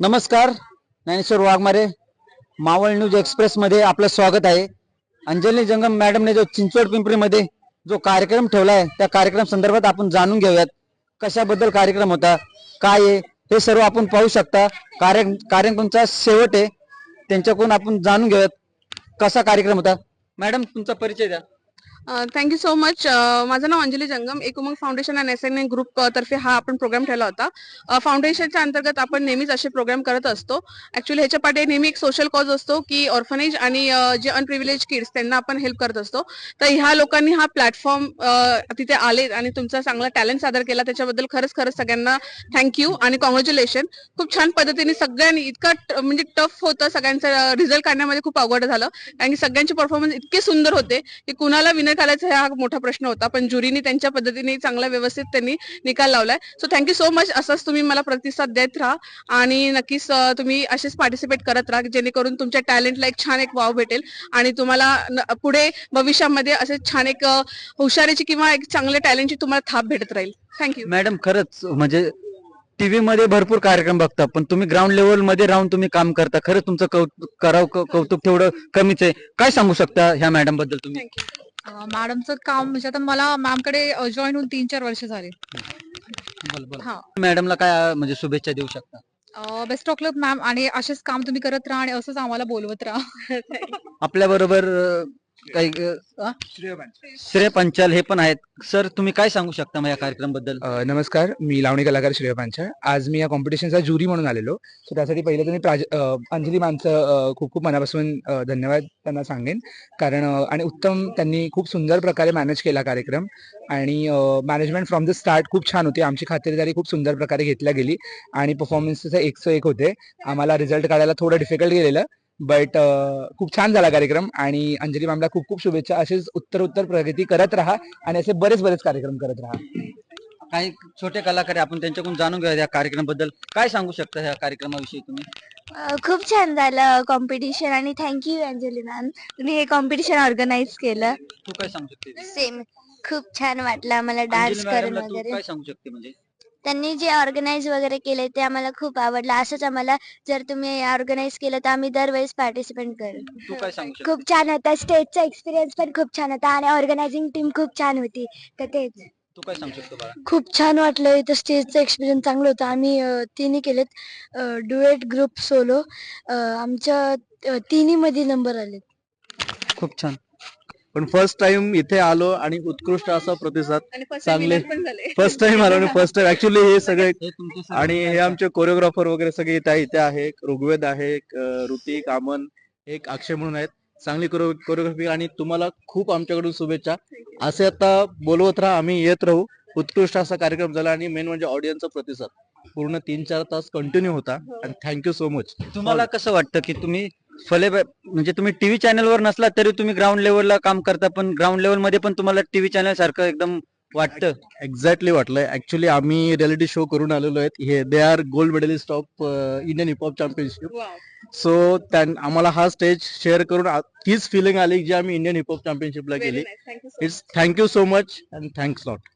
नमस्कार Dnyaneshwar Waghmare. Maval news express मध्ये आपलं स्वागत आहे. अंजली जंगम मॅडमने जो चिंचवड पिंपरीमध्ये जो कार्यक्रम ठेवला आहे त्या कार्यक्रम संदर्भात आपण जाणून घेऊयात. कशाबद्दल कार्यक्रम होता काय आहे हे सर्व आपण पाहू शकता. कार्य कार्यक्रमचा शेवट आहे त्यांच्याकडून आपण जाणून घेऊयात. कसा कार्यक्रम होता? मॅडम तुमचा परिचय द्या. थँक्यू सो मच माझं नाव अंजली जंगम. एक Umang foundation and S N N group तर्फे हा आपण प्रोग्राम ठेवला होता. फाउंडेशनच्या अंतर्गत आपण नेहमीच असे प्रोग्राम करत असतो. ऍक्च्युली ह्याच्या पाठी नेहमी एक सोशल कॉज असतो की ऑर्फनेज आणि जे अनप्रिव्हिलेज किड्स त्यांना आपण हेल्प करत असतो. तर ह्या लोकांनी हा प्लॅटफॉर्म तिथे आले आणि तुमचा चांगला टॅलेंट सादर केला. त्याच्याबद्दल खरंच खरंच सगळ्यांना थँक्यू आणि कॉंग्रॅच्युलेशन खूप छान पद्धतीने सगळ्यांनी इतका म्हणजे टफ होतं. सगळ्यांचं रिझल्ट काढण्यामध्ये खूप अवघड झालं. कारण की सगळ्यांचे परफॉर्मन्स इतके सुंदर होते की कुणाला विनर करायचा हा मोठा प्रश्न होता पण ज्युरीने त्यांच्या पद्धतीने चांगला व्यवस्थित त्यांनी निकाल लावलाय. सो थँक्यू सो मच असंच तुम्ही मला प्रतिसाद देत राहा आणि नक्कीच तुम्ही असेच पार्टिसिपेट करत राहा जेणेकरून तुमच्या टॅलेंटला एक छान एक वाव भेटेल आणि तुम्हाला पुढे भविष्यामध्ये असे छान एक हुशारीची किंवा एक चांगल्या टॅलेंटची तुम्हाला थाप भेटत राहील. थँक्यू मॅडम खरंच म्हणजे टीव्ही मध्ये भरपूर कार्यक्रम बघता पण तुम्ही ग्राउंड लेवलमध्ये राहून तुम्ही काम करता खरंच तुमचं कौतुक करावं कौतुक तेवढं कमीच आहे. काय सांगू शकता ह्या मॅडमबद्दल तुम्ही? मॅडमचं काम म्हणजे आता मला मॅमकडे जॉईन होऊन तीन चार वर्ष झाले. हा. मॅडमला काय म्हणजे शुभेच्छा देऊ शकता? बेस्ट ऑफ लक मॅम आणि असेच काम तुम्ही करत राहा आणि असंच आम्हाला बोलवत राहा. आपल्या बरोबर काही अं, श्रेय पंचाल हे पण आहेत. सर तुम्ही काय सांगू शकता मग या कार्यक्रमबद्दल अ, नमस्कार. मी लावणी कलाकार श्रेय पांचाळ आज मी या कॉम्पिटिशनचा ज्युरी म्हणून आलेलो. सो त्यासाठी पहिले तर मी प्राज अ, अंजली मॅमचं अ, खूप खूप मनापासून अ, धन्यवाद त्यांना सांगेन. कारण अ, आणि उत्तम त्यांनी खूप सुंदर प्रकारे मॅनेज केला कार्यक्रम. आणि मॅनेजमेंट फ्रॉम द स्टार्ट खूप छान होती. आमची खातिरदारी खूप सुंदर प्रकारे घेतल्या गेली. आणि परफॉर्मन्सेस एकशे एक होते. आम्हाला रिझल्ट काढायला थोडं डिफिकल्ट गेलेलं. बट खूप छान झाला कार्यक्रम आणि अंजली मॅमला खूप खूप शुभेच्छा. असेच उत्तर उत्तर प्रगती करत राहा आणि असे बरेच बरेच कार्यक्रम करत राहा. काही छोटे कलाकार आहे, आपण त्यांच्याकडून जाणून घेऊया या कार्यक्रमबद्दल काय सांगू शकता ह्या कार्यक्रमाविषयी तुम्ही? अ, खूप छान झालं कॉम्पिटिशन आणि थँक्यू अंजली मॅम तुम्ही हे कॉम्पिटिशन ऑर्गनाईज केलं. तू काय सांगू शकते सेम खूप छान वाटलं आम्हाला डान्स अंजली करून तू वगैरे. काय सांगू शकते म्हणजे? त्यांनी जे ऑर्गनाईज वगैरे केले ते आम्हाला खूप आवडलं. असंच आम्हाला जर तुम्ही ऑर्गनाईज केलं तर आम्ही दरवेळेस पार्टिसिपेट करू. तू काय सांगू शकते? खूप छान होता. स्टेजचा एक्सपिरियन्स पण खूप छान होता आणि ऑर्गनायझिंग टीम खूप छान होती. तर तेच. तू काय सांगू शकतो बाळा? खूप छान वाटलं. इथं स्टेजचा एक्सपिरियन्स चांगलं होतं. आम्ही अ, तिन्ही केलेत. डुएट ग्रुप सोलो आमच्या अ, तिन्ही मध्ये नंबर आले खूप छान. पण फर्स्ट टाइम इथे आलो आणि उत्कृष्ट असा प्रतिसाद चांगले. फर्स्ट टाइम आलो आणि फर्स्ट टाइम ऍक्च्युली हे सगळे आणि हे आमचे कोरिओग्राफर वगैरे सगळे इथे आहे- इथे आहे. एक ऋग्वेद आहे ऋतिक आमन एक अक्षय म्हणून आहेत. चांगली कोरिओग्राफी आणि तुम्हाला खूप आमच्याकडून शुभेच्छा. असे आता बोलवत राहा आम्ही येत राहू. उत्कृष्ट असा कार्यक्रम झाला आणि मेन म्हणजे ऑडियन्सचा प्रतिसाद. पूर्ण तीन चार तास कंटिन्यू होता. आणि थँक्यू सो मच तुम्हाला कसं वाटतं की तुम्ही फले म्हणजे तुम्ही टीव्ही चॅनलवर नसला तरी तुम्ही ग्राउंड लेवलला काम करता पण ग्राउंड लेवलमध्ये पण तुम्हाला टीव्ही चॅनल सारखं एकदम वाटतं. एक्झॅक्टली वाटलंय. ऍक्च्युली आम्ही रियालिटी शो करून आलेलो आहेत. हे they are gold medalist of Indian hip hop championship. So आम्हाला हा स्टेज शेअर करून हीच फिलिंग आली जी आम्ही इंडियन हिपहॉप चॅम्पियनशिपला much. It's thank you so much and thanks lot